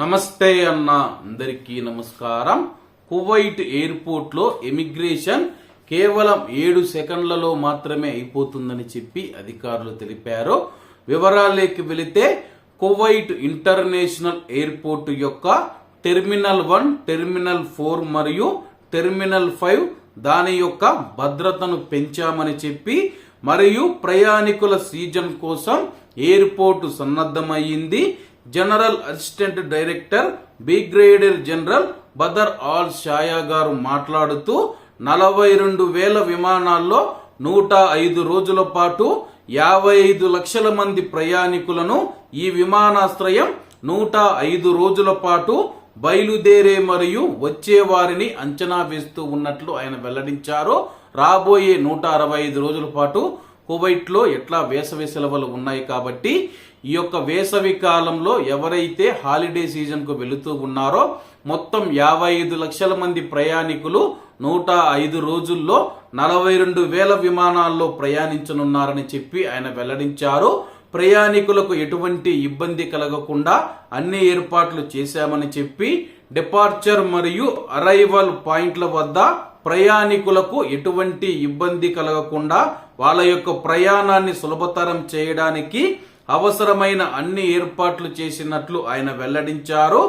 నమస్తే అన్న అందరికీ నమస్కారం. కువైట్ ఎయిర్పోర్ట్లో ఎమిగ్రేషన్ కేవలం ఏడు సెకండ్లలో మాత్రమే అయిపోతుందని చెప్పి అధికారులు తెలిపారు. వివరాలకి వెళితే కువైట్ ఇంటర్నేషనల్ ఎయిర్పోర్ట్ యొక్క టెర్మినల్ వన్ టెర్మినల్ ఫోర్ మరియు టెర్మినల్ ఫైవ్ దాని యొక్క భద్రతను పెంచామని చెప్పి మరియు ప్రయాణికుల సీజన్ కోసం airport సన్నద్ధమయ్యింది. General assistant director brigadier general Badar Al Shaya గారు మాట్లాడుతూ నలభై రెండు వేల విమానాల్లో నూట ఐదు రోజుల పాటు యాభై ఐదు లక్షల మంది ప్రయాణికులను ఈ విమానాశ్రయం నూట ఐదు రోజుల పాటు బయలుదేరే మరియు వచ్చే వారిని అంచనా వేస్తూ ఉన్నట్లు ఆయన వెల్లడించారు. రాబోయే నూట అరవై ఐదు రోజుల పాటు కువైట్లో ఎట్లా వేసవి సెలవులు ఉన్నాయి కాబట్టి ఈ యొక్క వేసవి కాలంలో ఎవరైతే హాలిడే సీజన్కు వెళుతూ ఉన్నారో మొత్తం యాభై ఐదు లక్షల మంది ప్రయాణికులు నూట ఐదు రోజుల్లో నలభై రెండు వేల విమానాల్లో ప్రయాణించనున్నారని చెప్పి ఆయన వెల్లడించారు. ప్రయాణికులకు ఎటువంటి ఇబ్బంది కలగకుండా అన్ని ఏర్పాట్లు చేశామని చెప్పి డిపార్చర్ మరియు అరైవల్ పాయింట్ల వద్ద ప్రయాణికులకు ఎటువంటి ఇబ్బంది కలగకుండా వాళ్ళ యొక్క ప్రయాణాన్ని సులభతరం చేయడానికి అవసరమైన అన్ని ఏర్పాట్లు చేసినట్లు ఆయన వెల్లడించారు.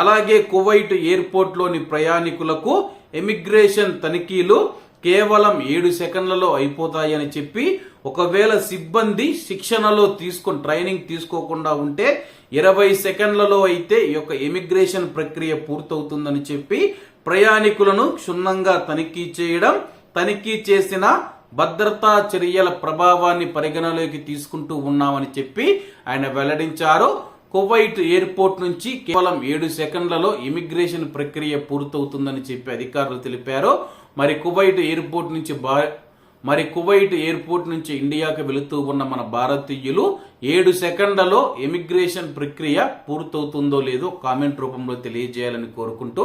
అలాగే కువైట్ ఎయిర్పోర్ట్లోని ప్రయాణికులకు ఎమిగ్రేషన్ తనిఖీలు కేవలం ఏడు సెకండ్లలో అయిపోతాయని చెప్పి ఒకవేళ సిబ్బంది శిక్షణలో తీసుకొని ట్రైనింగ్ తీసుకోకుండా ఉంటే ఇరవై సెకండ్లలో అయితే ఈ యొక్క ఎమిగ్రేషన్ ప్రక్రియ పూర్తవుతుందని చెప్పి ప్రయాణికులను క్షుణ్ణంగా తనిఖీ చేయడం తనిఖీ చేసిన భద్రతా చర్యల ప్రభావాన్ని పరిగణలోకి తీసుకుంటూ ఉన్నామని చెప్పి ఆయన వెల్లడించారు. కువైట్ ఎయిర్పోర్ట్ నుంచి కేవలం ఏడు సెకండ్లలో ఇమిగ్రేషన్ ప్రక్రియ పూర్తవుతుందని చెప్పి అధికారులు తెలిపారు. మరి కువైట్ ఎయిర్పోర్ట్ నుంచి బా మరి కువైట్ ఎయిర్పోర్ట్ నుంచి ఇండియాకు వెళుతూ ఉన్న మన భారతీయులు ఏడు సెకండ్లలో ఎమిగ్రేషన్ ప్రక్రియ పూర్తవుతుందో లేదో కామెంట్ రూపంలో తెలియజేయాలని కోరుకుంటూ